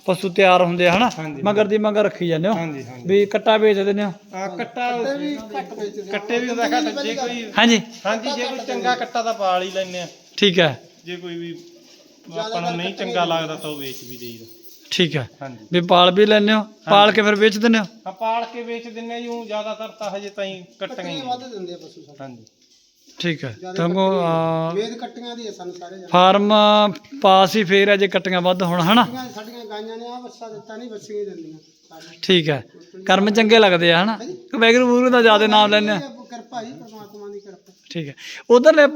ਪਸ਼ੂ ਤਿਆਰ ਹੁੰਦੇ ਆ ਹਨਾ? ਹਾਂਜੀ। ਮਗਰ ਦੀ ਮਗਰ ਰੱਖੀ ਜਾਂਦੇ ਹੋ। ਹਾਂਜੀ ਹਾਂਜੀ। ਵੀ ਕੱਟਾ ਵੇਚ ਦਿੰਦੇ ਹੋ। ਆ ਕੱਟਾ ਵੀ ਘੱਟ ਵੇਚਦੇ ਆ। ਕੱਟੇ ਵੀ ਉਹਦਾ ਘੱਟ। ਜੇ ਕੋਈ ਹਾਂਜੀ। ਹਾਂਜੀ ਜੇ ਕੋਈ ਚੰਗਾ ਕੱਟਾ ਤਾਂ ਪਾਲ ਹੀ ਲੈਨੇ ਆ। ਠੀਕ ਹੈ। ਜੇ ਕੋਈ ਵੀ ਆਪਾਂ ਨੂੰ ਨਹੀਂ ਚੰਗਾ ਲੱਗਦਾ ਤਾਂ ਉਹ ਵੇਚ ਵੀ ਦੇਈਦਾ। ਠੀਕ ਹੈ। ਹਾਂਜੀ। ਵੀ ਪਾਲ ਵੀ ਲੈਂਦੇ ਹੋ ਪਾਲ ਕੇ ਫਿਰ ਵੇਚ ਦਿੰਦੇ ਹੋ? ਆ ਪਾਲ ਕੇ ਵੇਚ ਦਿੰਨੇ ਆ ਜੀ ਊਂ ਜ਼ਿਆਦਾਤਰ ਤਾਂ ਹਜੇ ਤਾਈਂ ਕੱਟੀਆਂ ਹੀ ਵੱਧ ਦਿੰਦੇ ਆ ਪਸ਼ੂ ਸਾਡੇ। ਹਾਂਜੀ। ਠੀਕ ਹੈ। ਤੁਹਾਨੂੰ ਕੱਟੀਆਂ- ਅ, ਵੇਦ ਕੱਟੀਆਂ ਦੀ ਆ ਸਾਨੂੰ ਸਾਰੇ ਜਾਣੇ। ਫਾਰਮ ਪਾਸ ਹੀ ਫੇਰ ਹੈ ਜੇ ਕੱਟੀਆਂ ਵੱਧ ਹੋਣ ਹਨਾ? ਕੱਟੀਆਂ ਸਾਡੀਆਂ ਗਾਈਆਂ ਨੇ ਆ ਬੱਸਾ ਦਿੱਤਾ ਨਹੀਂ ਬੱਸੀਆਂ ਹੀ ਦਿੰਦੀਆਂ। ਸਾਰੀਆਂ। ਠੀਕ ਹੈ। ਕਰਮ ਚੰਗੇ ਲੱਗਦੇ ਆ ਹਨਾ? ਵੈਗਰੂ ਵੂਰੂ ਦਾ ਜ਼ਿਆਦਾ ਨਾਮ ਲੈਂਦੇ ਆ। ਇਹ ਕਿਰਪਾ ਜੀ ਪਰਮਾਤਮਾ ਦੀ ਕਿਰਪਾ। ਠੀਕ ਹੈ। ਉਧਰਲੇ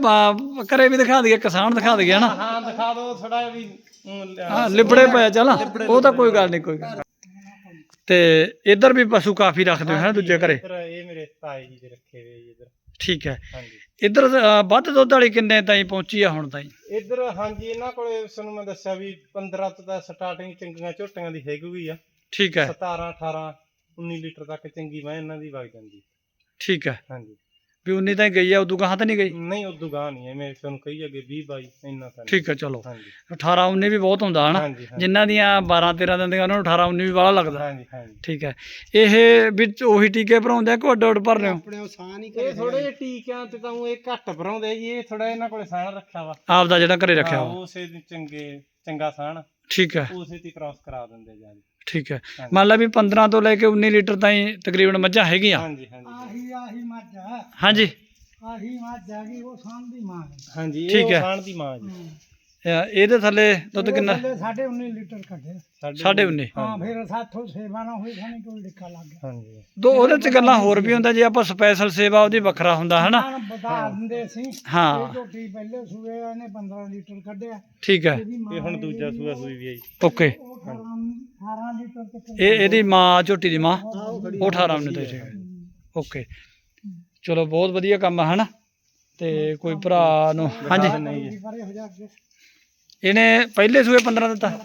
ਘਰੇ ਵੀ ਦਿਖਾ ਦਈਏ ਕਿਸਾਨ ਦਿਖਾ ਦਈਏ ਹਨਾ? ਹਾਂ ਦਿਖਾ ਦਿਓ ਥੋੜਾ ਵੀ ਹਾਂ ਲਿਬੜੇ ਪਏ ਚੱਲ। ਉਹ ਤਾਂ ਕੋਈ ਗੱਲ ਨਹੀਂ ਕੋਈ ਗੱਲ। ਤੇ ਇੱਧਰ ਵੀ ਪਸ਼ੂ ਕਾਫੀ ਰੱਖਦੇ ਹੋ ਹੈ ਦੂਜੇ ਘਰੇ? ਇਹ ਮੇਰੇ ਤਾਏ ਜੀ ਦੇ ਰੱਖੇ ਹੋਏ ਜੀ ਇੱਧਰ। ਠੀਕ ਹੈ। ਹਾਂਜੀ। ਇੱਧਰ ਵੱਧ ਦੁੱਧ ਵਾਲੀ ਕਿੰਨੇ ਤਾਈਂ ਪਹੁੰਚੀ ਆ ਹੁਣ ਤਾਈਂ? ਇੱਧਰ ਹਾਂਜੀ ਇਹਨਾਂ ਕੋਲੇ ਤੁਹਾਨੂੰ ਮੈਂ ਦੱਸਿਆ ਵੀ 15 ਤੋਂ ਤਾਂ ਸਟਾਰਟਿੰਗ ਚੰਗੀਆਂ ਝੋਟੀਆਂ ਦੀ ਹੈਗੀ ਆ। ਠੀਕ ਹੈ। 17 18 19 ਲੀਟਰ ਤੱਕ ਚੰਗੀ ਮੈਂ ਇਹਨਾਂ ਦੀ ਵਗ ਜਾਂਦੀ। ਠੀਕ ਹੈ। ਹਾਂਜੀ। ਵੀ ਉਨੀ ਤਾਈਂ ਗਈ ਆ ਉਦੋਂ ਗਾਹਾਂ ਤਾਂ ਨਹੀਂ ਗਈ? ਨਹੀਂ ਉਦੋਂ ਗਾਹ ਨਹੀਂ ਐ ਮੈਂ ਤੁਹਾਨੂੰ ਕਹੀ ਅੱਗੇ 20 22 ਇੰਨਾ ਤਾਂ ਨਹੀਂ। ਠੀਕ ਹੈ ਚਲੋ। ਹਾਂਜੀ। 18 19 ਵੀ ਬਹੁਤ ਹੁੰਦਾ ਹਨਾ? ਹਾਂਜੀ ਹਾਂਜੀ। ਜਿਨ੍ਹਾਂ ਦੀਆਂ 12 13 ਦਿੰਦੀਆਂ ਉਹਨਾਂ ਨੂੰ 18 19 ਵੀ ਵਾਲਾ ਲੱਗਦਾ। ਹਾਂਜੀ ਹਾਂਜੀ। ਠੀਕ ਹੈ। ਇਹ ਵਿੱਚ ਉਹੀ ਟੀਕੇ ਭਰਾਉਂਦੇ ਆ ਕਿ ਅੱਡ ਅੱਡ ਭਰਨੇ ਹੋ ਆਪਣੇ ਆਸਾਨ ਹੀ ਇਹ ਕਰੇ ਥੋੜੇ ਜਿਹੇ ਟੀਕਿਆਂ ਤੇ ਤਾਂ ਊਂ ਇਹ ਘੱਟ ਭਰਾਉਂਦੇ ਜੀ ਇਹ ਥੋੜਾ ਇਹਨਾਂ ਕੋਲੇ ਸਾਣ ਰੱਖਿਆ ਵਾ। ਆਪ ਦਾ ਜਿਹੜਾ ਘਰੇ ਰੱਖਿਆ ਹਾਂ, ਵਾ। ਉਸੇ ਦੀ ਚੰਗੇ ਚੰਗਾ ਸਾਣ ਠੀਕ ਹੈ। ਉਸੇ ਦੀ ਕ੍ਰਾਸ ਕਰਾ ਦਿੰਦੇ ਜੀ ਠੀਕ ਹੈ। ਹਾਂਜੀ। ਮੰਨ ਲਾ ਵੀ 15 ਤੋਂ ਲੈ ਕੇ 19 ਲੀਟਰ ਤਾਈਂ ਤਕਰੀਬਨ ਮੱਝਾਂ ਹੈਗੀਆਂ। ਹਾਂਜੀ ਹਾਂਜੀ। ਆਹੀ ਆਹੀ ਮੱਝ ਆ ਹਾਂਜੀ। ਆਹੀ ਮੱਝ ਆ ਗਈ ਉਹ ਸਾਂਭ ਦੀ ਮਾਂ ਹੈ। ਹਾਂਜੀ ਠੀਕ ਇਹ ਹੈ। ਉਹ ਸਾਣ ਦੀ ਮਾਂ ਜੀ। ਅ, ਇਹਦੇ ਥੱਲੇ ਦੁੱਧ ਕਿੰਨਾ? ਸਾਡੇ 19 ਲੀਟਰ ਕੱਢੇ। ਸਾਢੇ 19 ਹਾਂ। ਫਿਰ ਸਾਥੋਂ ਸੇਵਾ ਨਾ ਹੋਈ ਸਾਨੂੰ ਕੋਈ ਡਿੱਕਾ ਲੱਗ ਗਿਆ। ਹਾਂਜੀ। ਦੋ ਉਹਦੇ ਚ ਗੱਲਾਂ ਹੋਰ ਵੀ ਹੁੰਦਾ ਜੇ ਆਪਾਂ ਸਪੈਸ਼ਲ ਸੇਵਾ ਉਹਦੀ ਵੱਖਰਾ ਹੁੰਦਾ ਹਨਾ? ਨਾਲ ਵਧਾ ਦਿੰਦੇ ਸੀ। ਹਾਂ। ਇਹ ਝੋਟੀ ਪਹਿਲੇ ਸੂਏ ਇਹਨੇ 15 ਲੀਟਰ ਕੱਢਿਆ। ਠੀਕ ਹੈ। ਇਹਦੀ ਮਾਂ ਇਹ ਹੁਣ ਦੂਜਾ ਸੂਆ ਸੂਈ ਵੀ ਆਈ। ਓਕੇ। ਉਹ 18 18 ਲੀਟਰ ਤੱਕ ਇਹ ਇਹਦੀ ਮਾਂ ਝੋਟੀ ਦੀ ਮਾਂ? ਉਹ ਖੜੀ ਉਹ 18 ਮਿੰਟ ਦੇ। ਓਕੇ। ਚਲੋ ਬਹੁਤ ਵਧੀਆ ਕੰਮ ਆ ਹਨਾ? ਤੇ ਕੋਈ ਭਰਾ ਨੂੰ ਹਾਂਜੀ। ਹੋ। ਇਹਨੇ ਪਹਿਲੇ ਸੂਏ 15 ਦਿੱਤਾ।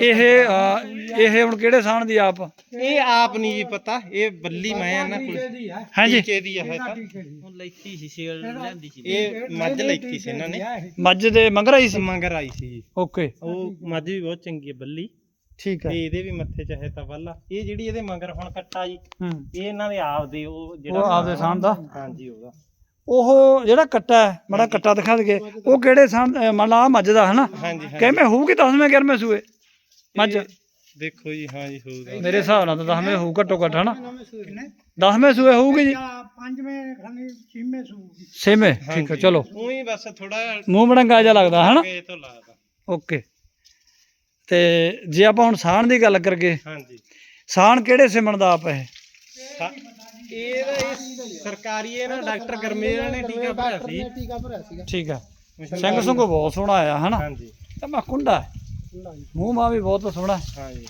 ਇਹ ਅ, ਇਹ ਹੁਣ ਕਿਹੜੇ ਸਾਣ ਦੀ ਆਪ? ਇਹ ਆਪ ਨਹੀਂ ਜੀ ਪਤਾ। ਇਹ ਬੱਲੀ ਮੈਂ ਆ ਨਾ ਆ ਹਾਂਜੀ। ਟੀਕੇ ਦੀ ਹੈ ਤਾਂ। ਉਹ ਲੈਤੀ ਸੀ ਸੇਲ ਲੈਂਦੀ ਸੀ। ਇਹ ਮੱਝ ਲੈਤੀ ਸੀ ਇਹਨਾਂ ਨੇ। ਮੱਝ ਦੇ ਮੰਗਰ ਆਈ ਸੀ? ਮੰਗਰ ਆਈ ਸੀ ਜੀ। ਓਕੇ। ਉਹ ਮੱਝ ਵੀ ਬਹੁਤ ਚੰਗੀ ਹੈ ਬੱਲੀ। ਠੀਕ ਹੈ। ਤੇ ਇਹਦੇ ਵੀ ਮੱਥੇ ਚਾਹੇ ਤਾਂ ਵੱਲਾ। ਇਹ ਜਿਹੜੀ ਇਹਦੇ ਮੰਗਰ ਹੁਣ ਕੱਟਾ ਜੀ ਹੂੰ। ਇਹ ਇਹਨਾਂ ਦੇ ਆਪ ਦੇ ਉਹ ਉਹ ਆਪਦੇ ਸਾਣ ਦਾ? ਹਾਂਜੀ ਉਹਦਾ। ਉਹ ਜਿਹੜਾ ਕੱਟਾ ਹੈ ਮੜਾ ਕੱਟਾ ਦਿਖਾ ਦਈਏ ਉਹ ਕਿਹੜੇ ਸਾਣ ਅ, ਮੰਨ ਲਾ ਆਹ ਮੱਝ ਦਾ ਹਨਾ? ਹਾਂਜੀ ਹਾਂਜੀ। ਕਿਵੇਂ ਹੋਊਗੀ 10ਵੇਂ 11ਵੇਂ ਸੂਏ? ਮੱਝ। ਦੇਖੋ ਜੀ ਹਾਂ ਜੀ ਹੋਊਗਾ। ਮੇਰੇ ਹਿਸਾਬ ਨਾਲ ਤਾਂ 10ਵੇਂ ਹੋਊ ਘੱਟੋ ਘੱਟ ਹਨਾ? ਕਿੰਨੇ 10ਵੇਂ ਸੂਏ? ਹੋਊਗੀ ਜੀ? ਪੰਜਵੇਂ ਖਾਲੀ ਛੇਵੇਂ ਸੂਏ ਛੇਵੇਂ ਠੀਕ ਹੈ ਚਲੋ। ਉਹੀ ਬਸ ਥੋੜਾ ਮੂੰਹ ਮੜੰਗਾ ਜਿਹਾ ਲੱਗਦਾ ਹਨਾ? ਇਹ ਤੋਂ ਲਾਦਾ ਓਕੇ। ਤੇ ਜੇ ਆਪਾਂ ਹੁਣ ਸਾਣ ਦੀ ਗੱਲ ਕਰਗੇ ਹਾਂਜੀ। ਸਾਣ ਕਿਹੜੇ ਸਿਮਣ ਦਾ ਆਪ ਇਹ ਸਾ- ਇਹ ਸਰਕਾਰੀ ਇਹ ਨਾ ਡਾਕਟਰ ਗਰਮੇਲ ਨੇ ਟੀਕਾ ਭਰਿਆ ਸੀ। ਟੀਕਾ ਭਰਿਆ ਸੀਗਾ। ਠੀਕ ਹੈ ਸਿੰਘ ਸੁੰਘ ਬਹੁਤ ਸੋਹਣਾ ਆਇਆ ਹਨਾ? ਹਾਂਜੀ। ਤੇ ਮੈਂ ਕੁੰਡਾ ਹੈ। ਮੂੰਹ ਮਾ ਵੀ ਬਹੁਤ ਸੋਹਣਾ ਹੈ। ਹਾਂਜੀ।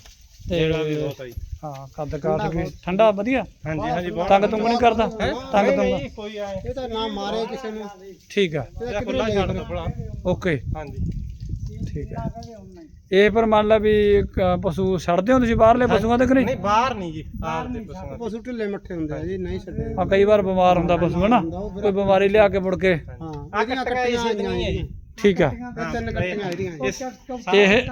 ਤੇ ਜਿਹੜਾ ਵੀ ਬਹੁਤ ਆਈ ਹਾਂ ਕੱਦ ਕਾਠ ਵੀ ਠੰਡਾ ਵਧੀਆ। ਹਾਂਜੀ ਹਾਂਜੀ ਬਹੁਤ ਤੰਗ ਤੁੰਗ ਨਹੀਂ ਕਰਦਾ? ਤੰਗ ਨਹੀਂ, ਤੁੰਗ ਨਹੀਂ, ਕੋਈ ਆਏ ਇਹ ਤਾਂ ਨਾ ਮਾਰੇ ਕਿਸੇ ਨੂੰ। ਠੀਕ ਹੈ ਇਹਦਾ ਖੁੱਲਾ ਛੱਡ ਦੋ ਭਲਾ। ਓਕੇ। ਹਾਂਜੀ। ਠੀਕ ਹੈ ਇਹ ਪਰ ਮੰਨ ਲਾ ਵੀ ਪਸ਼ੂ ਛੱਡਦੇ ਹੋ ਤੁਸੀਂ ਬਾਹਰਲੇ ਪਸ਼ੂਆਂ ਤੇ ਕਿ ਨਹੀਂ? ਨਹੀਂ ਬਾਹਰ ਨਹੀਂ ਜੀ ਆਪ ਦੇ ਪਸ਼ੂਆਂ ਦੇ। ਪਸ਼ੂ ਢਿੱਲੇ ਮੱਠੇ ਹੁੰਦੇ ਆ ਜੀ ਨਹੀਂ ਛੱਡੇ ਆ ਕਈ ਵਾਰ ਬਿਮਾਰ ਹੁੰਦਾ ਪਸ਼ੂ ਹੈ ਨਾ? ਕੋਈ ਬਿਮਾਰੀ ਲਿਆ ਕੇ ਮੁੜ ਕੇ। ਹਾਂ ਆ ਕੱਟੀਆਂ ਨਹੀਂ ਹੈ ਜੀ। ਠੀਕ ਆ। ਇਹ ਤਿੰਨ ਕੱਟੀਆਂ ਇਹਦੀਆਂ ਇਸ ਇਹ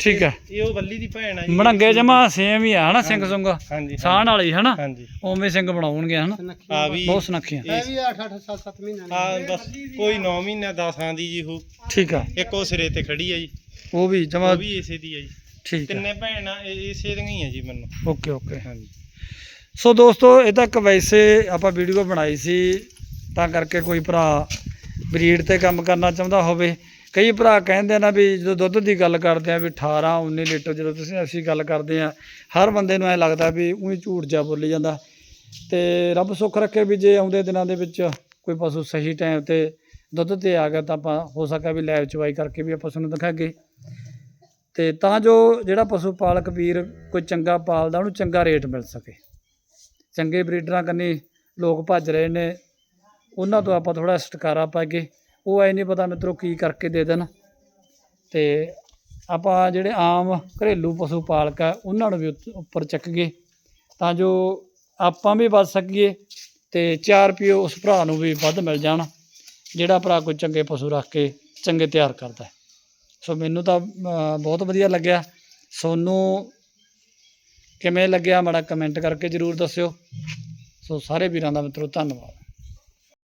ਠੀਕ ਹੈ ਇਹ ਉਹ ਬੱਲੀ ਦੀ ਭੈਣ ਆ ਜੀ। ਮਣੰਗੇ ਜਮਾ ਸੇਮ ਹੀ ਆ ਹਨਾ ਸਿੰਘ ਸੁੰਗ ਹਾਂਜੀ ਸਾਹਣ ਵਾਲੀ ਹਨਾ ਹਾਂਜੀ। ਉਵੇਂ ਸਿੰਘ ਬਣਾਉਣਗੇ ਹਨਾ ਆ ਵੀ ਬਹੁਤ ਸੁਨੱਖੀਆਂ। ਇਹ ਵੀ 8 8 7 7 ਮਹੀਨਿਆਂ ਦੀ। ਆ ਬਸ ਕੋਈ 9 ਮਹੀਨਾ 10 ਦੀ ਜੀ ਉਹ। ਠੀਕ ਆ। ਇੱਕ ਉਹ ਸਿਰੇ ਤੇ ਖੜੀ ਆ ਜੀ। ਉਹ ਵੀ ਜਮਾ ਉਹ ਵੀ ਇਸੇ ਦੀ ਆ ਜੀ। ਠੀਕ ਆ ਤਿੰਨੇ ਭੈਣਾਂ ਇਹ ਇਸੇ ਦੀਆਂ ਹੀ ਆ ਜੀ ਮੈਨੂੰ। ਓਕੇ ਓਕੇ ਹਾਂਜੀ। ਸੋ ਦੋਸਤੋ ਇਹ ਤਾਂ ਇੱਕ ਵੈਸੇ ਆਪਾਂ ਵੀਡੀਓ ਬਣਾਈ ਸੀ ਤਾਂ ਕਰਕੇ ਕੋਈ ਭਰਾ ਬਰੀਡ ਤੇ ਕੰਮ ਕਰਨਾ ਚਾਹੁੰਦਾ ਹੋਵੇ। ਕਈ ਭਰਾ ਕਹਿੰਦੇ ਨਾ ਵੀ ਜਦੋਂ ਦੁੱਧ ਦੀ ਗੱਲ ਕਰਦੇ ਆ ਵੀ 18 19 ਲੀਟਰ ਜਦੋਂ ਤੁਸੀਂ ਅਸੀਂ ਗੱਲ ਕਰਦੇ ਆ ਹਰ ਬੰਦੇ ਨੂੰ ਐ ਲੱਗਦਾ ਵੀ ਉਹੀ ਝੂਠ ਜਾ ਬੋਲੀ ਜਾਂਦਾ। ਤੇ ਰੱਬ ਸੁੱਖ ਰੱਖੇ ਵੀ ਜੇ ਆਉਂਦੇ ਦਿਨਾਂ ਦੇ ਵਿੱਚ ਕੋਈ ਪਸ਼ੂ ਸਹੀ ਟਾਈਮ ਤੇ ਦੁੱਧ ਤੇ ਆ ਗਿਆ ਤਾਂ ਆਪਾਂ ਹੋ ਸਕਦਾ ਵੀ ਲੈਬ ਚਵਾਈ ਕਰਕੇ ਵੀ ਆਪਾਂ ਪਸ਼ੂ ਨੂੰ ਦਿਖਾਗੇ ਤੇ ਤਾਂ ਜੋ ਜਿਹੜਾ ਪਸ਼ੂ ਪਾਲਕ ਵੀਰ ਕੋਈ ਚੰਗਾ ਪਾਲਦਾ, ਉਹਨੂੰ ਚੰਗਾ ਰੇਟ ਮਿਲ ਸਕੇ। ਚੰਗੇ ਬਰੀਡਰਾਂ ਕੰਨੀ ਲੋਕ ਭੱਜ ਰਹੇ ਨੇ, ਉਹਨਾਂ ਤੋਂ ਆਪਾਂ ਥੋੜਾ ਛੁਟਕਾਰਾ ਪਾਗੇ ਉਹ ਐ ਨਹੀਂ ਪਤਾ ਮਿੱਤਰੋ ਕੀ ਕਰਕੇ ਦੇ ਦੇਣ। ਤੇ ਆਪਾਂ ਜਿਹੜੇ ਆਮ ਘਰੇਲੂ ਪਸ਼ੂ ਪਾਲਕ ਆ, ਉਹਨਾਂ ਨੂੰ ਵੀ ਉੱਪਰ ਚੱਕੀਏ। ਤਾਂ ਜੋ ਆਪਾਂ ਵੀ ਬਚ ਸਕੀਏ ਤੇ 4 ਰੁਪਏ ਉਸ ਭਰਾ ਨੂੰ ਵੀ ਵੱਧ ਮਿਲ ਜਾਣ। ਜਿਹੜਾ ਭਰਾ ਕੋਈ ਚੰਗੇ ਪਸ਼ੂ ਰੱਖ ਕੇ ਚੰਗੇ ਤਿਆਰ ਕਰਦਾ ਸੋ ਮੈਨੂੰ ਤਾਂ ਬਹੁਤ ਵਧੀਆ ਲੱਗਿਆ। ਸੋਨੂੰ ਕਿਵੇਂ ਲੱਗਿਆ ਮਾੜਾ ਕਮੈਂਟ ਕਰਕੇ ਜਰੂਰ ਦੱਸਿਓ। ਸੋ ਸਾਰੇ ਵੀਰਾਂ ਦਾ ਮਿੱਤਰੋ ਧੰਨਵਾਦ।